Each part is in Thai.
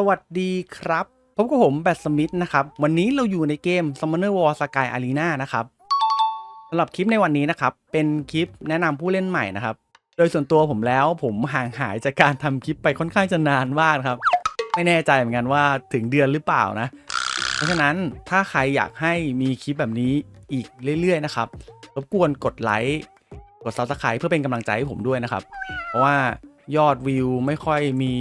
สวัสดีครับ พบกับผมแบทสมิธนะครับ วันนี้เราอยู่ในเกม Summoner War Sky Arena นะครับสำหรับคลิปในวันนี้นะครับ เป็นคลิปแนะนำผู้เล่นใหม่นะครับ โดยส่วนตัวผมแล้วผมห่างหายจากการทำคลิปไปค่อนข้างจะนานมากครับ ไม่แน่ใจเหมือนกันว่าถึงเดือนหรือเปล่านะ เพราะฉะนั้นถ้าใครอยากให้มีคลิปแบบนี้อีกเรื่อยๆนะครับรบกวนกดไลค์กด Subscribe เพื่อเป็นกำลังใจให้ผมด้วยนะครับ เพราะว่ายอดวิวไม่ค่อยมี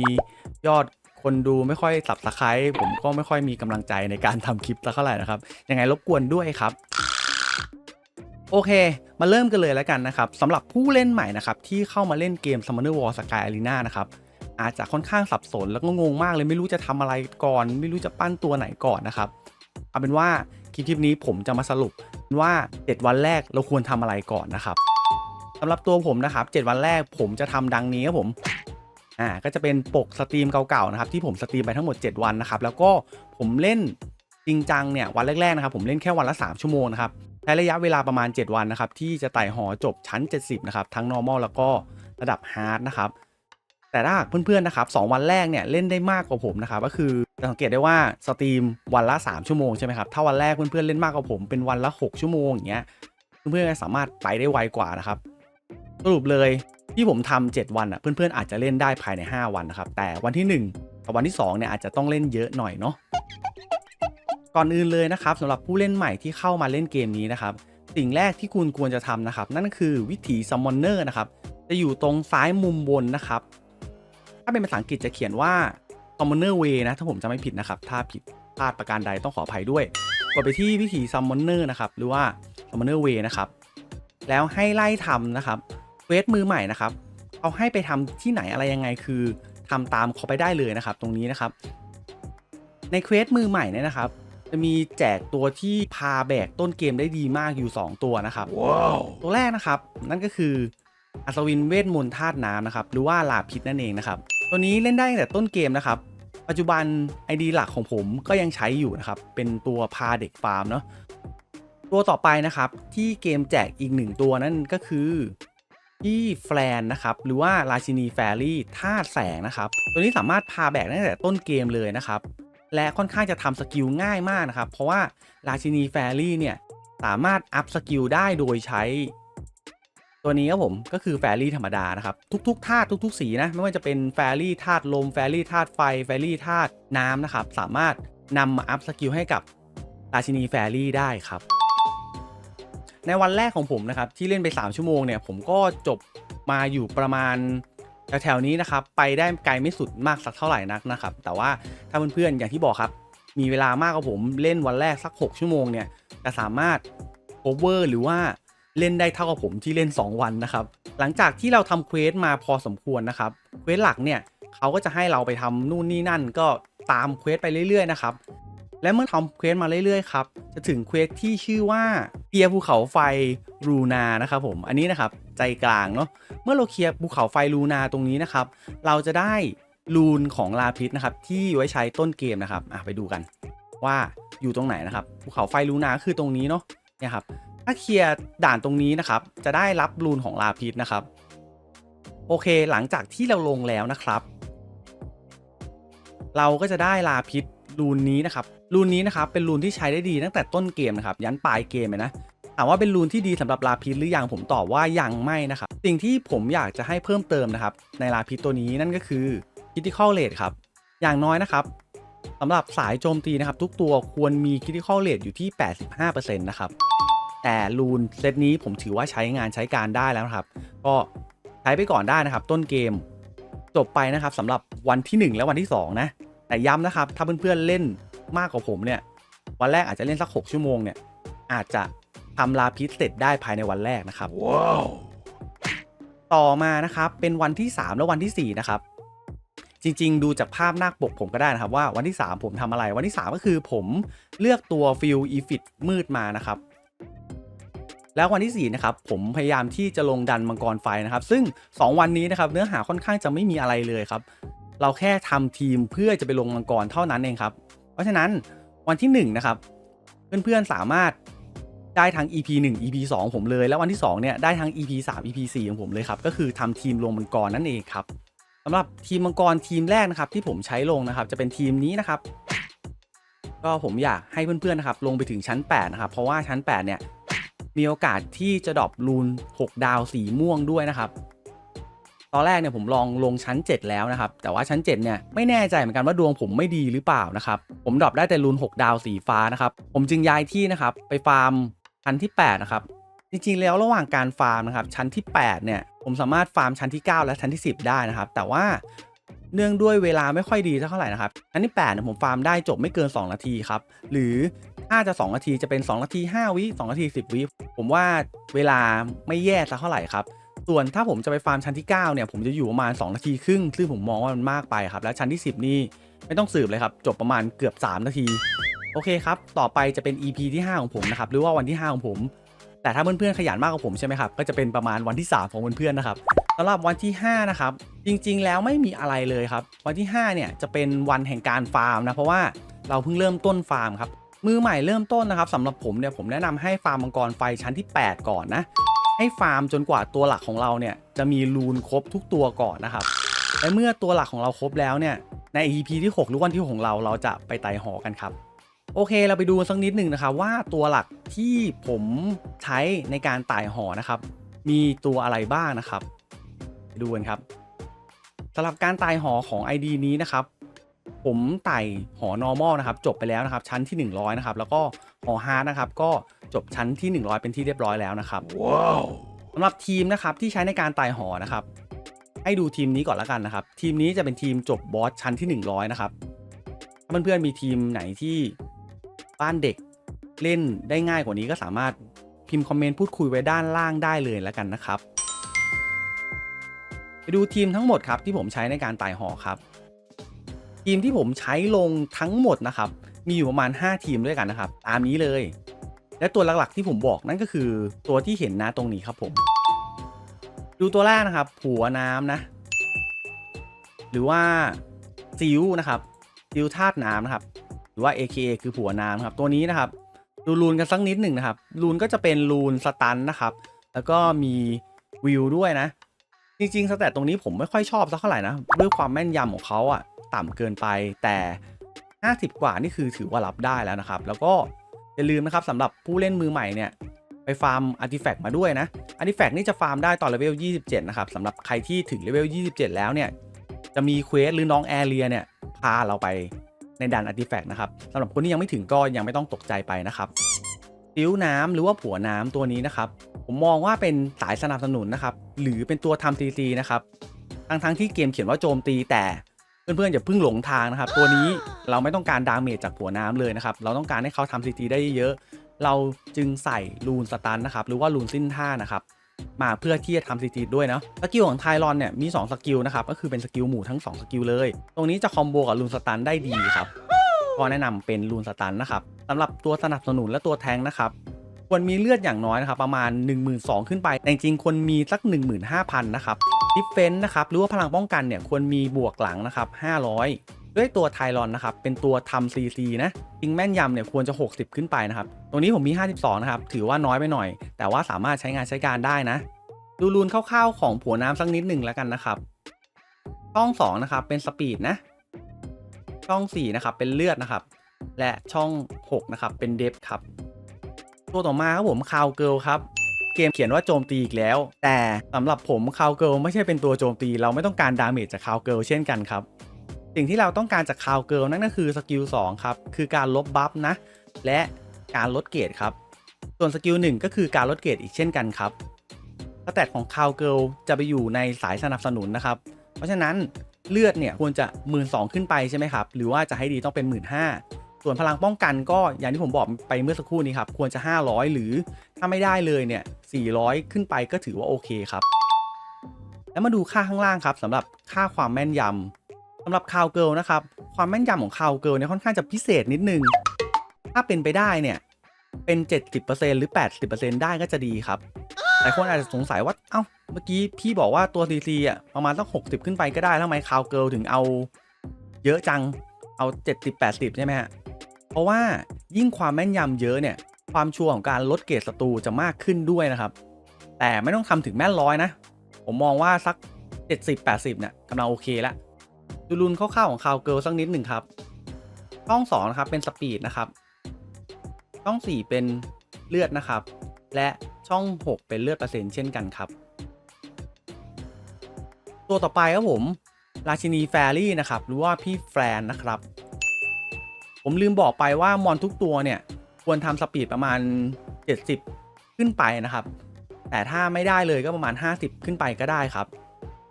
ยอด คนดูไม่ค่อยสับสไครต์ผมก็ไม่ค่อยมีกำลังใจในการทำคลิปสักเท่าไหร่นะครับ ยังไงรบกวนด้วยครับโอเค มาเริ่มกันเลยแล้วกันนะครับสำหรับผู้เล่นใหม่นะครับที่เข้ามาเล่นเกม Summoner War Sky Arena นะครับอาจจะค่อนข้างสับสนแล้วก็งงมากเลยไม่รู้จะทำอะไรก่อน ไม่รู้จะปั้นตัวไหนก่อนนะครับเอาเป็นว่าคลิปคลิปนี้ผมจะมาสรุปว่า 7 วันแรกเราควรทำอะไรก่อนนะครับสำหรับตัวผมนะครับ 7 วันแรกผมจะทำดังนี้ครับผม อ่าก็จะเป็นปกสตรีมเก่าๆนะครับที่ผมสตรีมไปทั้งหมด 7 วันนะครับแล้วก็ผมเล่นจริงจังเนี่ยวันแรกๆนะครับผมเล่นแค่วันละ 3 ชั่วโมงนะครับใช้ระยะเวลาประมาณ 7 วันนะครับที่จะไต่หอจบชั้น 70นะครับทั้ง normal แล้วก็ระดับ hard นะครับแต่ถ้าเพื่อนๆนะครับ2วันแรกเนี่ยเล่นได้มากกว่าผมนะครับก็คือสังเกตได้ว่าสตรีมวันละ 3 ชั่วโมงใช่ไหมครับถ้าวันแรกเพื่อนๆเล่นมากกว่าผมเป็นวันละ 6 ชั่วโมงอย่างเงี้ยเพื่อนๆสามารถไปได้ไวกว่านะครับสรุปเลย ที่ผมทำ7วันอะเพื่อนๆอาจจะเล่นได้ภายใน 5 วันนะครับ แต่วันที่1กับวันที่2เนี่ยอาจจะต้องเล่นเยอะหน่อยเนาะก่อนอื่นเลยนะครับสำหรับผู้เล่นใหม่ที่เข้ามาเล่นเกมนี้นะครับสิ่งแรกที่คุณควรจะทำนะครับ นั่นก็คือวิถีซัมมอนเนอร์นะครับจะอยู่ตรงซ้ายมุมบนนะครับ ถ้าเป็นภาษาอังกฤษจะเขียนว่า Summoner Way นะ ถ้าผมจะไม่ผิดนะครับ ถ้าผิดพลาดประการใดต้องขออภัยด้วย กดไปที่วิถี Summoner นะครับ หรือว่า Summoner Way นะครับ แล้วให้ไล่ทำนะครับ ควสมือใหม่นะครับ เอาให้ไปทำที่ไหนอะไรยังไงคือทำตามเขาไปได้เลยนะครับ ตรงนี้นะครับ ในเควสมือใหม่เนี่ยนะครับ จะมีแจกตัวที่พาแบกต้นเกมได้ดีมากอยู่ 2 ตัวนะครับ Wow. ตัวแรกนะครับ นั่นก็คืออัศวินเวทมนต์ธาตุน้ำนะครับ หรือว่าลาพิษนั่นเองนะครับ ตัวนี้เล่นได้ตั้งแต่ต้นเกมนะครับ ปัจจุบัน ID หลักของผมก็ยังใช้อยู่นะครับ เป็นตัวพาเด็กฟาร์มเนาะตัวต่อไปนะครับที่เกมแจกอีกหนึ่งตัวนั่นก็คือ ที่แฟลนนะครับ หรือว่าราชินีแฟรี่ธาตุแสงนะครับ ตัวนี้สามารถพาแบกได้ตั้งแต่ต้นเกมเลยนะครับ และค่อนข้างจะทำสกิลง่ายมากนะครับ เพราะว่าราชินีแฟรี่เนี่ยสามารถอัพสกิลได้โดยใช้ ตัวนี้ครับผมก็คือแฟรี่ธรรมดานะครับ ทุกๆธาตุทุก ๆ สีนะ ไม่ว่าจะเป็นแฟรี่ธาตุลมแฟรี่ธาตุไฟแฟรี่ธาตุน้ำนะครับ สามารถนำมาอัพสกิลให้กับราชินีแฟรี่ได้ครับ ในวันแรกของผมนะครับที่เล่นไป 3 ชั่วโมงเนี่ยผมก็จบมาอยู่ประมาณแถวๆนี้นะครับไปได้ไกลไม่สุดมากสักเท่าไหร่นักนะครับแต่ว่าถ้าเพื่อนๆอย่างที่บอกครับ มีเวลามากกว่าผมเล่นวันแรกสัก 6 ชั่วโมงเนี่ยจะสามารถ cover หรือว่าเล่นได้เท่ากับผมที่เล่น 2 วันนะครับหลังจากที่เราทำเควสมาพอสมควรนะครับเควสหลักเนี่ยเขาก็จะให้เราไปทำนู่นนี่นั่นก็ตามเควสไปเรื่อยๆนะครับ และเมื่อทำเควสมาเรื่อยๆครับ จะถึงเควสที่ชื่อว่าเคลียร์ภูเขาไฟรูนานะครับผม อันนี้นะครับใจกลางเนาะ เมื่อเราเคลียร์ภูเขาไฟลูนาตรงนี้นะครับ เราจะได้รูนของลาพิษนะครับที่ไว้ใช้ต้นเกมนะครับอะไปดูกัน ว่าอยู่ตรงไหนนะครับภูเขาไฟลูนาคือตรงนี้เนาะเนี่ยครับถ้าเคลียร์ด่านตรงนี้นะครับ จะได้รับรูนของลาพิษนะครับ โอเคหลังจากที่เราลงแล้วนะครับ เราก็จะได้ลาพิษรูนนี้นะครับ รูนนี้นะครับเป็นรูนที่ใช้ได้ดีตั้งแต่ต้นเกมนะครับยันปลายเกมเลยนะถามว่าเป็นรูนที่ดีสำหรับลาพิษหรือยังผมตอบว่ายังไม่นะครับสิ่งที่ผมอยากจะให้เพิ่มเติมนะครับในลาพิษตัวนี้นั่นก็คือ critical rate ครับอย่างน้อยนะครับสำหรับสายโจมตีนะครับทุกตัวควรมี critical rate อยู่ที่ 85%นะครับแต่รูนเซตนี้ผมถือว่าใช้งานใช้การได้แล้วนะครับ ก็ใช้ไปก่อนได้นะครับ ต้นเกมจบไปนะครับสำหรับวันที่ 1 และวันที่ 2 นะ แต่ย้ำนะครับ ถ้าเพื่อนๆเล่น มากกว่าผมเนี่ย วันแรกอาจจะเล่นสัก 6 ชั่วโมงเนี่ย อาจจะทำลาพิษเสร็จได้ภายในวันแรกนะครับ Wow. ต่อมานะครับเป็นวันที่ 3 และวันที่ 4 นะครับ จริงๆ ดูจากภาพหน้าปกผมก็ได้นะครับ ว่าวันที่ 3 ผมทำอะไร วันที่ 3 ก็คือผมเลือกตัวฟิลอีฟิตมืดมานะครับ แล้ววันที่ 4 นะครับ ผมพยายามที่จะลงดันมังกรไฟนะครับ ซึ่ง 2 วันนี้นะครับเนื้อหาค่อนข้างจะไม่มีอะไรเลยครับ เราแค่ทำทีมเพื่อจะไปลงมังกรเท่านั้นเองครับ เพราะฉะนั้นวันที่ 1 นะครับ เพื่อนๆสามารถได้ทั้ง EP 1 EP 2 ผมเลย แล้ววันที่ 2 เนี่ย ได้ทั้ง EP 3 EP 4 ของผมเลยครับ ก็คือทำทีมลงมังกรนั่นเองครับสสำหรับทีมมังกรทีมแรกนะครับ ที่ผมใช้ลงนะครับ จะเป็นทีมนี้นะครับ ก็ผมอยากให้เพื่อนๆนะครับลงไปถึงชั้น 8 นะครับ เพราะว่าชั้น 8 เนี่ยมีโอกาสที่จะดรอปรูน 6 ดาวสีม่วงด้วยนะครับ ตอนแรกเนี่ยผมลองลงชั้น 7 แล้วนะครับ แต่ว่าชั้น 7 เนี่ยไม่แน่ใจเหมือนกันว่าดวงผมไม่ดีหรือเปล่านะครับ ผมดรอปได้แต่รูน6 ดาวสีฟ้านะครับ ผมจึงย้ายที่นะครับ ไปฟาร์มชั้นที่ 8 นะครับ จริงๆ แล้วระหว่างการฟาร์มนะครับ ชั้นที่ 8 เนี่ย ผมสามารถฟาร์มชั้นที่ 9 และชั้นที่ 10 ได้นะครับ แต่ว่าเนื่องด้วยเวลาไม่ค่อยดีเท่าไหร่นะครับ ชั้นที่8เนี่ยผมฟาร์มได้จบไม่เกิน 2 นาทีครับ หรือถ้าจะ 2 นาทีจะเป็น 2 นาที 5 วิ 2 นาที 10 วิ ผมว่าเวลาไม่แย่สักเท่าไหร่ครับ ส่วนถ้าผมจะไปฟาร์มชั้นที่ 9 เนี่ย ผมจะอยู่ประมาณ 2 นาทีครึ่ง ซึ่งผมมองว่ามันมากไปครับ แล้วชั้นที่ 10 นี่ไม่ต้องสืบเลยครับ จบประมาณเกือบ 3 นาที โอเคครับ ต่อไปจะเป็น EP ที่ 5 ของผมนะครับ หรือว่าวันที่ 5 ของผม แต่ถ้าเพื่อนๆขยันมากกว่าผมใช่ไหมครับ ก็จะเป็นประมาณวันที่ 3 ของเพื่อนๆนะครับสำหรับวันที่ 5 นะครับ จริงๆ แล้วไม่มีอะไรเลยครับ วันที่ 5 เนี่ย จะเป็นวันแห่งการฟาร์มนะ เพราะว่าเราเพิ่งเริ่มต้นฟาร์มครับ มือใหม่เริ่มต้นนะครับสำหรับผมเนี่ย ผมแนะนำให้ฟาร์มมังกรไฟชั้นที่ 8 ก่อนนะ ให้ฟาร์มจนกว่าตัวหลักของเราเนี่ยจะมีรูนครบทุกตัวก่อนนะครับ และเมื่อตัวหลักของเราครบแล้วเนี่ยใน EP ที่ 6 หรือวันที่6ของเราเราจะไปไต่หอกันครับ โอเคเราไปดูสักนิดหนึ่งนะครับว่าตัวหลักที่ผมใช้ในการไต่หอนะครับ มีตัวอะไรบ้างนะครับ ดูกันครับสำหรับการไต่หอของ ID นี้นะครับ ผมไต่หอ normal นะครับ จบไปแล้วนะครับ ชั้นที่ 100 นะครับ แล้วก็ หอ hard นะครับก็จบชั้นที่ 100 เป็นที่เรียบร้อยแล้วนะครับว้าวสำหรับทีมนะครับที่ใช้ในการไต่หอนะครับ ให้ดูทีมนี้ก่อนละกันนะครับ ทีมนี้จะเป็นทีมจบบอสชั้นที่ 100 นะครับถ้าเพื่อนๆมีทีมไหนที่บ้านเด็กเล่นได้ง่ายกว่านี้ก็สามารถพิมพ์คอมเมนต์พูดคุยไว้ด้านล่างได้เลยแล้วกันนะครับ ไปดูทีมทั้งหมดครับที่ผมใช้ในการไต่หอครับ ทีมที่ผมใช้ลงทั้งหมดนะครับ มีอยู่ประมาณ 5 ทีมด้วยกันนะครับ ตามนี้เลย และตัวหลักๆที่ผมบอกนั่นก็คือตัวที่เห็นนะตรงนี้ครับผม ดูตัวแรกนะครับผัวน้ำนะ หรือว่าซิวนะครับซิวธาตุน้ำนะครับ หรือว่า AKA คือผัวน้ำครับ ตัวนี้นะครับ ดูรูนกันสักนิดหนึ่งนะครับรูนก็จะเป็นรูนสตันนะครับ แล้วก็มีวิวด้วยนะ จริงๆสแตทตรงนี้ผมไม่ค่อยชอบสักเท่าไหร่นะด้วยความแม่นยำของเขาอะต่ำเกินไปแต่ 50 กว่านี่คือถือว่ารับได้แล้วนะครับ แล้วก็อย่าลืมนะครับสำหรับผู้เล่นมือใหม่เนี่ยไปฟาร์มอาร์ติแฟกต์มาด้วยนะอาร์ติแฟกต์นี่จะฟาร์มได้ตอนเลเวล 27 นะครับสำหรับใครที่ถึงเลเวล 27 แล้วเนี่ยจะมีเควสหรือน้องแอเรียเนี่ยพาเราไปในดันอาร์ติแฟกต์นะครับสำหรับคนที่ยังไม่ถึงก็ยังไม่ต้องตกใจไปนะครับซิ้วน้ำหรือว่าผัวน้ำตัวนี้นะครับผมมองว่าเป็นสายสนับสนุนนะครับหรือเป็นตัวทำซีซีนะครับทั้งทั้งๆที่เกมเขียนว่าโจมตีแต่ เพื่อนๆอย่าเพิ่งหลงทางนะครับ ตัวนี้เราไม่ต้องการดาเมจจากผัวน้ำเลยนะครับ เราต้องการให้เขาทำซีทีได้เยอะ เราจึงใส่รูนสตันนะครับ หรือว่ารูนสิ้นท่านะครับ มาเพื่อที่จะทำซีทีด้วยเนาะ สกิลของไทรอนเนี่ยมี 2 สกิลนะครับ ก็คือเป็นสกิลหมู่ทั้ง 2 สกิลเลย ตรงนี้จะคอมโบกับรูนสตันได้ดีครับก็แนะนำเป็นรูนสตันนะครับสำหรับตัวสนับสนุนและตัวแทงนะครับควรมีเลือดอย่างน้อยนะครับประมาณ 1 2 0 0 0ขึ้นไป แต่จริงๆควรมีสัก 15,000 นะครับ ดิฟเฟนต์นะครับหรือว่าพลังป้องกันเนี่ยควรมีบวกหลังนะครับ500 ด้วยตัวไทรอนนะครับเป็นตัวทำ CC นะจริงแม่นยำเนี่ยควรจะ 60 ขึ้นไปนะครับตรงนี้ผมมี 52 นะครับถือว่าน้อยไปหน่อย แต่ว่าสามารถใช้งานใช้การได้นะ ดูรูนคร่าวๆของผัวน้ำสักนิดหนึ่งแล้วกันนะครับช่อง2นะครับเป็นสปีดนะช่อง4นะครับเป็นเลือดนะครับ และช่อง6นะครับเป็นเดฟครับตัวต่อมาครับผมคาวเกิลครับ เกมเขียนว่าโจมตีอีกแล้ว แต่สำหรับผมคาวเกิลไม่ใช่เป็นตัวโจมตี เราไม่ต้องการดาเมจจากคาวเกิลเช่นกันครับ สิ่งที่เราต้องการจากคาวเกิลนั่นก็คือสกิล2ครับ คือการลบบัฟนะ และการลดเกรดครับ ส่วนสกิล1ก็คือการลดเกรดอีกเช่นกันครับสแตทของคาวเกิลจะไปอยู่ในสายสนับสนุนนะครับ เพราะฉะนั้นเลือดเนี่ยควรจะ 1 2ื่นขึ้นไปใช่ไหมครับ หรือว่าจะให้ดีต้องเป็น 1 5ื่นส่วนพลังป้องกันก็อย่างที่ผมบอกไปเมื่อสักครู่นี้ครับ ควรจะ 500 หรือ ถ้าไม่ได้เลยเนี่ย 400 ขึ้นไปก็ถือว่าโอเคครับ แล้วมาดูค่าข้างล่างครับสำหรับค่าความแม่นยำสำหรับคาวเกิลนะครับ ความแม่นยำของคาวเกิลเนี่ยค่อนข้างจะพิเศษนิดนึง ถ้าเป็นไปได้เนี่ย เป็น 70%หรือ 80%ได้ก็จะดีครับแต่คนอาจจะสงสัยว่า เอ้า เมื่อกี้พี่บอกว่าตัว CC อะประมาณสัก60 ขึ้นไปก็ได้แล้วทำไมคาวเกิลถึงเอา เยอะจัง เอา 70-80 ใช่ไหมฮะ เพราะว่ายิ่งความแม่นยำเยอะเนี่ย ความชัวร์ของการลดเกรดศัตรูจะมากขึ้นด้วยนะครับ แต่ไม่ต้องทำถึงแม่นร้อยนะ ผมมองว่าสัก 70 80เนี่ยกำลังโอเคแล้วดูรุนคร่าวๆของคาวเกิลสักนิดหนึ่งครับ ช่อง2นะครับเป็นสปีดนะครับ ช่อง 4 เป็นเลือดนะครับ และช่อง 6 เป็นเลือดเปอร์เซ็นต์เช่นกันครับ ตัวต่อไปครับผม ราชินีแฟรี่นะครับ หรือว่าพี่แฟรนนะครับ ผมลืมบอกไปว่ามอนทุกตัวเนี่ย ควรทำสปีดประมาณ 70 ขึ้นไปนะครับ แต่ถ้าไม่ได้เลยก็ประมาณ 50 ขึ้นไปก็ได้ครับ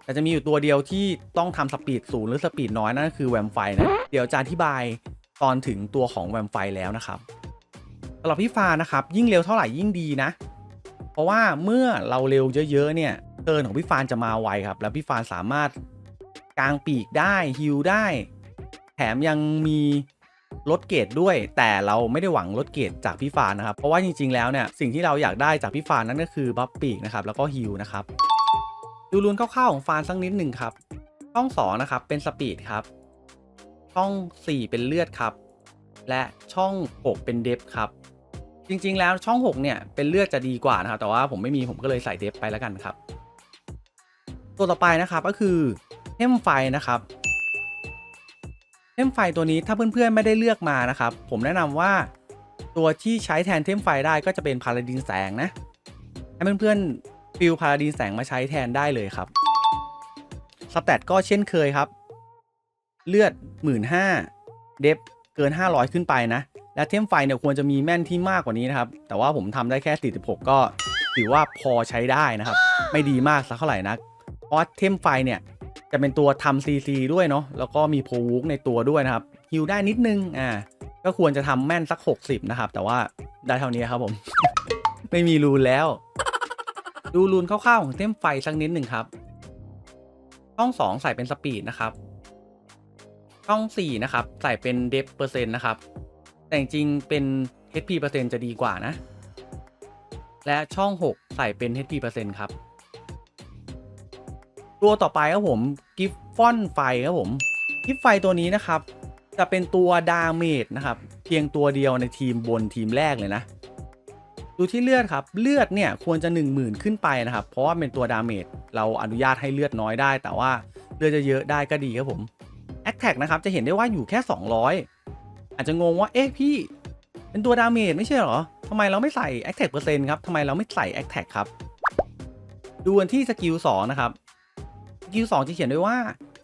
แต่จะมีอยู่ตัวเดียวที่ต้องทำสปีดสูงหรือสปีดน้อยนั่นก็คือแวมไฟนะ เดี๋ยวจะอธิบายตอนถึงตัวของแวมไฟแล้วนะครับสำหรับพี่ฟานะครับ ยิ่งเร็วเท่าไหร่ยิ่งดีนะ เพราะว่าเมื่อเราเร็วเยอะๆเนี่ยเทิร์นของพี่ฟานจะมาไวครับ แล้วพี่ฟานสามารถกางปีกได้ฮิลได้ แถมยังมี ลดเกรดด้วยแต่เราไม่ได้หวังลดเกรดจากพี่ฟานนะครับ เพราะว่าจริงๆแล้วเนี่ยสิ่งที่เราอยากได้จากพี่ฟานนั่นก็คือบัฟปีกนะครับแล้วก็ฮิลนะครับดูรูนคร่าวๆของฟานสักนิดหนึ่งครับช่อง2นะครับเป็นสปีดครับช่อง 4 เป็นเลือดครับ และช่อง 6 เป็นเดฟครับ จริงๆแล้วช่อง 6 เนี่ยเป็นเลือดจะดีกว่านะครับแต่ว่าผมไม่มีผมก็เลยใส่เดฟไปแล้วกันครับ ตัวต่อไปนะครับก็คือเทมไฟนะครับ เทมไฟตัวนี้ถ้าเพื่อนๆไม่ได้เลือกมานะครับ ผมแนะนำว่าตัวที่ใช้แทนเทมไฟได้ก็จะเป็นพาราดินแสงนะให้เพื่อนๆฟิลพาราดินแสงมาใช้แทนได้เลยครับสแตทก็เช่นเคยครับ เลือด 1 5ื่นเดฟเกิน 500 ขึ้นไปนะ และเทมไฟเนี่ยควรจะมีแม่นที่มากกว่านี้นะครับ แต่ว่าผมทำได้แค่ 46 ก็ถือว่าพอใช้ได้นะครับ ไม่ดีมากสักเท่าไหร่นักเพราะเทมไฟเนี่ย จะเป็นตัวทำซีซีด้วยเนาะแล้วก็มีโพวูกในตัวด้วยนะครับฮิลได้นิดนึงอ่าก็ควรจะทำแม่นสัก 60 นะครับ แต่ว่าได้เท่านี้ครับผม ไม่มีรูนแล้ว ดูรูนคร่าวๆของเทมไฟสักนิดหนึ่งครับช่อง 2 ใส่เป็นสปีดนะครับช่อง 4 นะครับ ใส่เป็นเดฟเปอร์เซ็นต์นะครับ แต่จริงๆเป็น HP เปอร์เซ็นต์จะดีกว่านะ และช่อง 6 ใส่เป็น HP เปอร์เซ็นต์ครับ ตัวต่อไปครับผมกิฟฟอนไฟครับผมกิฟไฟตัวนี้นะครับ จะเป็นตัวดาเมจนะครับเพียงตัวเดียวในทีมบนทีมแรกเลยนะ ดูที่เลือดครับ เลือดเนี่ยควรจะ 1 0,000 ขึ้นไปนะครับ เพราะว่าเป็นตัวดาเมจเราอนุญาตให้เลือดน้อยได้ แต่ว่าเลือดจะเยอะได้ก็ดีครับผมแอคแท็กนะครับจะเห็นได้ว่าอยู่แค่ 200 อาจจะงงว่าเอ๊ะพี่เป็นตัวดาเมจไม่ใช่หรอทำไมเราไม่ใส่แอคแท็กเปอร์เซ็นต์ครับทำไมเราไม่ใส่แอคแท็กครับดูกันที่สกิล2นะครับ สกิล2จะเขียนด้วยว่า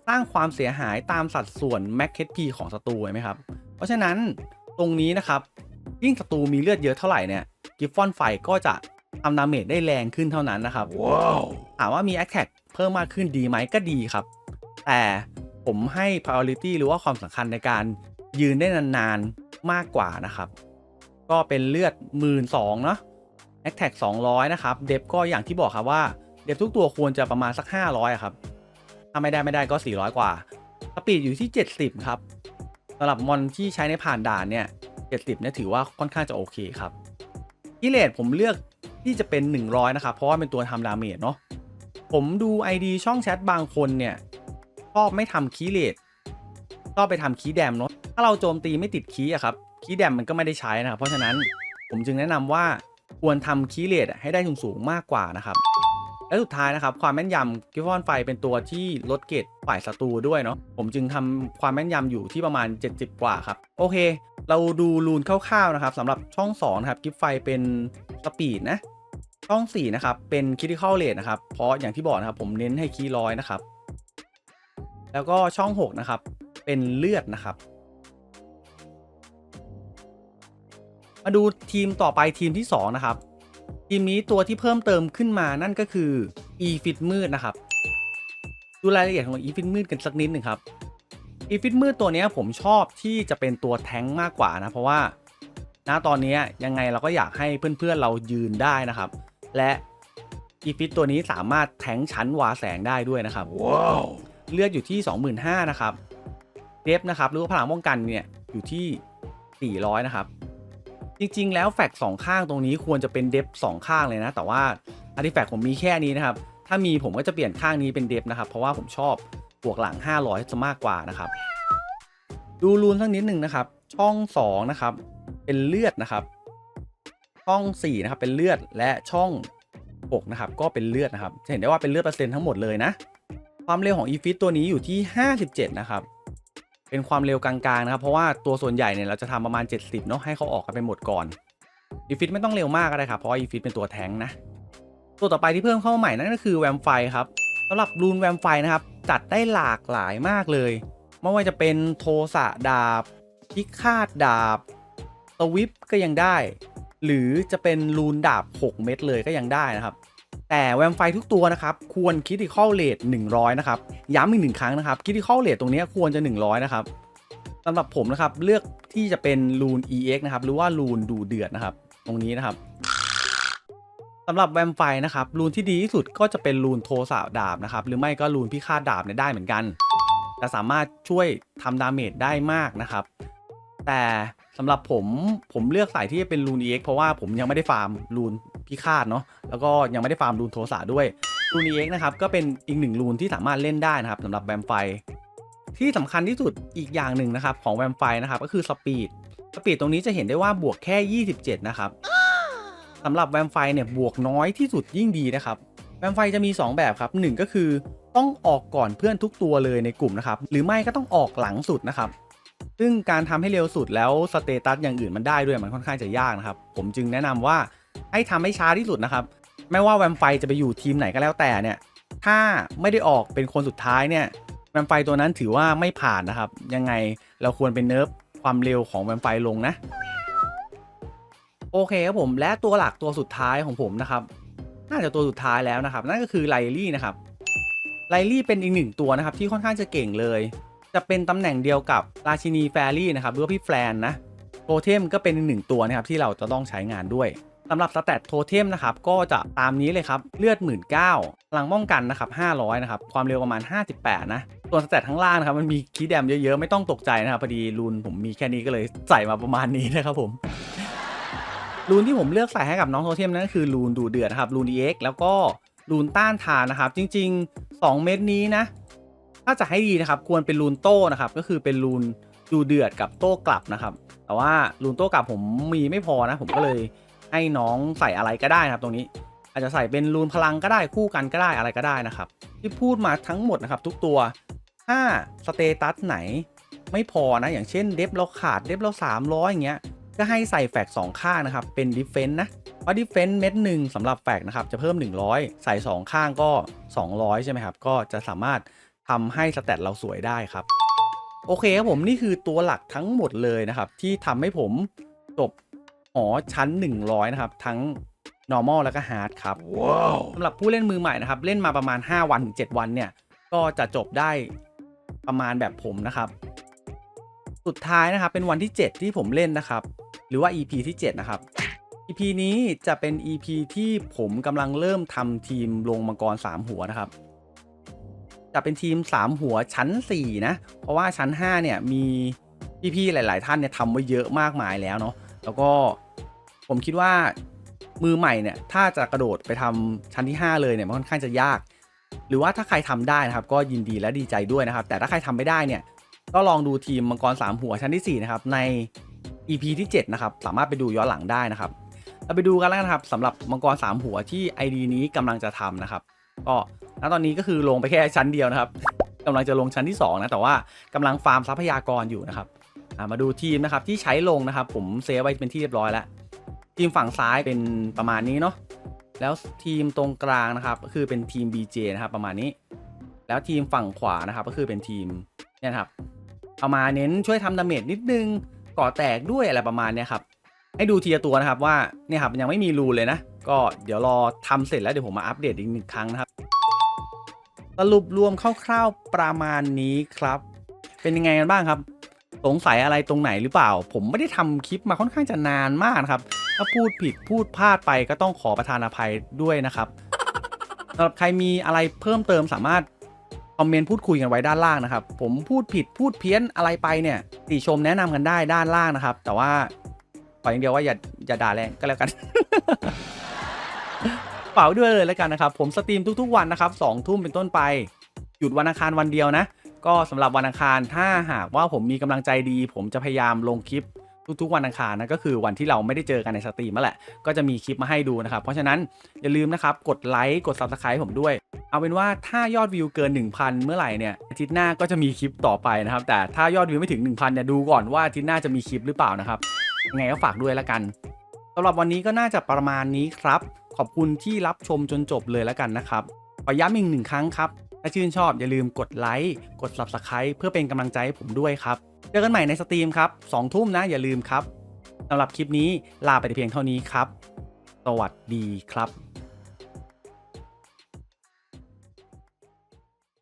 สร้างความเสียหายตามสัดส่วน Max HP ของศัตรูเห็นไหมครับ เพราะฉะนั้นตรงนี้นะครับยิ่งศัตรูมีเลือดเยอะเท่าไหร่เนี่ยกิฟฟอนไฟก็จะทำดาเมจได้แรงขึ้นเท่านั้นนะครับว้าวถามว่ามี a t t a c k เพิ่มมากขึ้นดีไหมก็ดีครับ แต่ผมให้ priority หรือว่าความสำคัญในการยืนได้นานๆมากกว่านะครับ ก็เป็นเลือด1 2ื่นเนาะ a t t a c k 200นะครับ เดฟก็อย่างที่บอกครับว่า เดฟทุกตัวควรจะประมาณสัก500อะครับ ถ้าไม่ได้ไม่ได้ก็ 400 กว่าสปีดอยู่ที่ 70 ครับสำหรับมอนที่ใช้ในผ่านด่านเนี่ย 70เนี่ยถือว่าค่อนข้างจะโอเคครับกิเลสผมเลือกที่จะเป็น 100 นะครับ เพราะว่าเป็นตัวทำดาเมจเนาะผมดู ID ช่องแชทบางคนเนี่ยชอบไม่ทำคีย์เลดชอบไปทำคีย์แดมเนาะถ้าเราโจมตีไม่ติดคีย์อะครับคีย์แดมมันก็ไม่ได้ใช้นะครับเพราะฉะนั้นผมจึงแนะนำว่าควรทำคีย์เลดให้ได้สูงๆมากกว่านะครับ และสุดท้ายนะครับความแม่นยำกิฟฟอนไฟเป็นตัวที่ลดเกรดฝ่ายศัตรูด้วยเนาะผมจึงทำความแม่นยำอยู่ที่ประมาณ 70 กว่าครับ โอเค เราดูรูนคร่าวๆนะครับสำหรับช่อง2นะครับกิฟไฟเป็นสปีดนะช่อง4นะครับเป็นคิ t i ิค l ล Rate นะครับเพราะอย่างที่บอกนะครับผมเน้นให้คีร้อยนะครับ แล้วก็ช่อง6นะครับเป็นเลือดนะครับ มาดูทีมต่อไปทีมที่ 2 นะครับ ทีมนี้ตัวที่เพิ่มเติมขึ้นมานั่นก็คือ e fit มืดนะครับ ดูรายละเอียดของ e fit มืดกันสักนิดหนึ่งครับ e fit มืดตัวเนี้ยผมชอบที่จะเป็นตัวแท้งมากกว่านะ เพราะว่าณตอนนี้ยังไงเราก็อยากให้เพื่อนๆเรายืนได้นะครับ และอีฟิตตัวนี้สามารถแทงชั้นวาแสงได้ด้วยนะครับว้าวเลือดอยู่ที่ 25,000นะครับเดฟนะครับหรือว่าพลังป้องกันเนี่ยอยู่ที่ 400 นะครับ จริงๆ แล้วแฟกสองข้างตรงนี้ควรจะเป็นเดฟสองข้างเลยนะ แต่ว่าอาร์ติแฟกผมมีแค่นี้นะครับ ถ้ามีผมก็จะเปลี่ยนข้างนี้เป็นเดฟนะครับ เพราะว่าผมชอบบวกหลัง 500จะมากกว่านะครับ ดูรูนสักนิดหนึ่งนะครับ ช่อง 2 นะครับ เป็นเลือดนะครับ ช่อง 4 นะครับ เป็นเลือดและช่อง 6 นะครับ ก็เป็นเลือดนะครับ จะเห็นได้ว่าเป็นเลือดเปอร์เซ็นต์ทั้งหมดเลยนะ ความเร็วของ e f i t ตัวนี้อยู่ที่ 57 นะครับ เป็นความเร็วกลางๆนะครับ เพราะว่าตัวส่วนใหญ่เนี่ยเราจะทำประมาณ 70เนาะให้เขาออกกันไปหมดก่อน e f i t ไม่ต้องเร็วมากก็ได้ครับเพราะว่า e f i t เป็นตัวแทงนะ ตัวต่อไปที่เพิ่มเข้ามาใหม่นั่นก็คือแวมไฟครับสำหรับรูนแวมไฟนะครับจัดได้หลากหลายมากเลยไม่ว่าจะเป็นโทสะดาบพิฆาตดาบสวิปก็ยังได้ หรือจะเป็นรูนดาบ 6 เม็ดเลยก็ยังได้นะครับ แต่แวมไฟทุกตัวนะครับควรคิด i ค a l เล e 100 นะครับ ย้ำอีกหนึ่งครั้งนะครับคิด i ค a l เล e ตรงนี้ควรจะ 100 นะครับสำหรับผมนะครับเลือกที่จะเป็นรูน EX นะครับหรือว่ารูนดูเดือดนะครับ ตรงนี้นะครับสำหรับแวมไฟนะครับรูนที่ดีที่สุดก็จะเป็นรูนโทสะดาบนะครับหรือไม่ก็รูนพิฆาตดาบเนี่ยได้เหมือนกันจะสามารถช่วยทำดาเมจได้มากนะครับ แต่สำหรับผมผมเลือกสายที่เป็นรูน EX เพราะว่าผมยังไม่ได้ฟาร์มรูน พิฆาตเนาะแล้วก็ยังไม่ได้ฟาร์มรูนโทสะด้วยรูน EX นะครับก็เป็นอีกหนึ่งรูนที่สามารถเล่นได้นะครับสำหรับแวมไฟที่สำคัญที่สุดอีกอย่างหนึ่งนะครับของแวมไฟนะครับก็คือสปีดสปีดตรงนี้จะเห็นได้ว่าบวกแค่ 27 นะครับสำหรับแวมไฟเนี่ยบวกน้อยที่สุดยิ่งดีนะครับแวมไฟจะมี 2 แบบครับหนึ่งก็คือต้องออกก่อนเพื่อนทุกตัวเลยในกลุ่มนะครับ หรือไม่ก็ต้องออกหลังสุดนะครับ ซึ่งการทำให้เร็วสุดแล้วสเตตัสอย่างอื่นมันได้ด้วยมันค่อนข้างจะยากนะครับ ผมจึงแนะนำว่า ให้ทำให้ช้าที่สุดนะครับไม่ว่าแวมไฟจะไปอยู่ทีมไหนก็แล้วแต่เนี่ย ถ้าไม่ได้ออกเป็นคนสุดท้ายเนี่ยแวมไฟตัวนั้นถือว่าไม่ผ่านนะครับ ยังไงเราควรเป็นเนิร์ฟความเร็วของแวมไฟลงนะ โอเคครับผมและตัวหลักตัวสุดท้ายของผมนะครับ น่าจะตัวสุดท้ายแล้วนะครับ นั่นก็คือไลลี่นะครับไลลี่เป็นอีกหนึ่งตัวนะครับ ที่ค่อนข้างจะเก่งเลย จะเป็นตำแหน่งเดียวกับราชินีแฟรี่นะครับหรือว่าพี่แฟลนนะโทเทมก็เป็นอีกหนึ่งตัวนะครับที่เราจะต้องใช้งานด้วย สำหรับสเตตโทเทมนะครับก็จะตามนี้เลยครับ เลือด 1 9ื่นพลังป้องกันนะครับ500นะครับความเร็วประมาณ 58 นะส่วนสเตตข้างล่างนะครับมันมีคีย์แดมเยอะๆ ไม่ต้องตกใจนะครับพอดีรูนผมมีแค่นี้ก็เลยใส่มาประมาณนี้นะครับผมรูนที่ผมเลือกใส่ให้กับน้องโทเทมนั่นก็คือรูนดูเดือดนะครับรูน EX แล้วก็รูนต้านทานนะครับ จริง ๆ 2 เม็ดนี้นะ ถ้าจะให้ดีนะครับ ควรเป็นรูนโต้นะครับ ก็คือเป็นรูนดูเดือดกับโต้กลับนะครับ แต่ว่ารูนโต้กลับผมมีไม่พอนะ ผมก็เลย ให้น้องใส่อะไรก็ได้นะครับ ตรงนี้อาจจะใส่เป็นรูนพลังก็ได้คู่กันก็ได้อะไรก็ได้นะครับ ที่พูดมาทั้งหมดนะครับ ทุกตัวถ้าสเตตัสไหนไม่พอนะ อย่างเช่นเดฟเราขาดเดฟเรา300 อย่างเงี้ยก็ให้ใส่แฟก2ข้างนะครับ เป็นดิฟเฟนต์นะเพราะดิฟเฟนต์เม็ดหนึ่งสำหรับแฟกนะครับ จะเพิ่ม 100 ใส่ 2 ข้างก็ 200 ใช่ไหมครับ ก็จะสามารถทำให้สเตตเราสวยได้ครับ โอเคครับผมนี่คือตัวหลักทั้งหมดเลยนะครับ ที่ทำให้ผมจบ หอชั้น 100 นะครับ ทั้ง normal แล้วก็ hard ครับว้าวสำหรับผู้เล่นมือใหม่นะครับ เล่นมาประมาณ 5 วันถึง7วันเนี่ย ก็จะจบได้ประมาณแบบผมนะครับ สุดท้ายนะครับ เป็นวันที่ 7 ที่ผมเล่นนะครับ หรือว่า EP ที่ 7 นะครับ EP นี้จะเป็น EP ที่ผมกำลังเริ่มทำทีมลงมังกร 3 หัวนะครับ จะเป็นทีม 3 หัวชั้น 4 นะ เพราะว่าชั้น 5 เนี่ยมีพี่ๆหลาย ๆ ท่านเนี่ยทำไว้เยอะมากมายแล้วเนาะแล้วก็ ผมคิดว่ามือใหม่เนี่ย ถ้าจะกระโดดไปทำชั้นที่ 5 เลยเนี่ยมันค่อนข้างจะยาก หรือว่าถ้าใครทำได้นะครับ ก็ยินดีและดีใจด้วยนะครับ แต่ถ้าใครทำไม่ได้เนี่ย ก็ลองดูทีมมังกร 3 หัวชั้นที่ 4 นะครับ ใน EP ที่ 7 นะครับ สามารถไปดูย้อนหลังได้นะครับ เราไปดูกันแล้วกันครับสำหรับมังกร 3 หัวที่ ID นี้กำลังจะทำนะครับก็ณตอนนี้ก็คือลงไปแค่ชั้นเดียวนะครับกำลังจะลงชั้นที่2นะแต่ว่ากำลังฟาร์มทรัพยากรอยู่นะครับมาดูทีมนะครับที่ใช้ลงนะครับ ผมเซฟไว้เป็นที่เรียบร้อยแล้ว ทีมฝั่งซ้ายเป็นประมาณนี้เนาะแล้วทีมตรงกลางนะครับก็คือเป็นทีม BJ นะครับประมาณนี้ แล้วทีมฝั่งขวานะครับก็คือเป็นทีมเนี่ยครับเอามาเน้นช่วยทำดาเมจนิดนึงก่อแตกด้วยอะไรประมาณนี้ครับให้ดูทีละตัวนะครับว่าเนี่ยครับยังไม่มีรูเลยนะ ก็เดี๋ยวรอทำเสร็จแล้วเดี๋ยวผมมาอัปเดตอีกหนึ่งครั้งนะครับ สรุปรวมคร่าวๆประมาณนี้ครับ เป็นยังไงกันบ้างครับ สงสัยอะไรตรงไหนหรือเปล่า ผมไม่ได้ทำคลิปมาค่อนข้างจะนานมากนะครับ ถ้าพูดผิดพูดพลาดไปก็ต้องขอประทานอภัยด้วยนะครับสำหรับใครมีอะไรเพิ่มเติมสามารถคอมเมนต์พูดคุยกันไว้ด้านล่างนะครับ ผมพูดผิดพูดเพี้ยนอะไรไปเนี่ยติชมแนะนำกันได้ด้านล่างนะครับ แต่ว่าขออย่างเดียวว่าอย่าอย่าด่าแรงก็แล้วกันเปล่าด้วยเลยแล้วกันนะครับ ผมสตรีมทุกๆวันนะครับสองทุ่มเป็นต้นไป หยุดวันอังคารวันเดียวนะ ก็สำหรับวันอังคารถ้าหากว่าผมมีกำลังใจดี ผมจะพยายามลงคลิป ทุกๆวันอังคารนะก็คือวันที่เราไม่ได้เจอกันในสตรีมนั่นแหละ ก็จะมีคลิปมาให้ดูนะครับ เพราะฉะนั้นอย่าลืมนะครับกดไลค์กด Subscribe ผมด้วย เอาเป็นว่าถ้ายอดวิวเกิน 1,000 เมื่อไหร่เนี่ยอาทิตย์หน้าก็จะมีคลิปต่อไปนะครับ แต่ถ้ายอดวิวไม่ถึง 1,000เนี่ยดูก่อนว่าอาทิตย์หน้าจะมีคลิปหรือเปล่านะครับยังไงก็ฝากด้วยล้วกันสำหรับวันนี้ก็น่าจะประมาณนี้ครับ ขอบคุณที่รับชมจนจบเลยล้วกันนะครับขอย้ำอีกหนึ่งครั้งครับถ้าชื่นชอบอย่าลืมกดไลค์กด Subscribe เพื่อเป็นกำลังใจให้ผมด้วยครับ เจอกันใหม่ในสตรีมครับสองทุ่มนะอย่าลืมครับสำหรับคลิปนี้ลาไปแต่เพียงเท่านี้ครับ สวัสดีครับ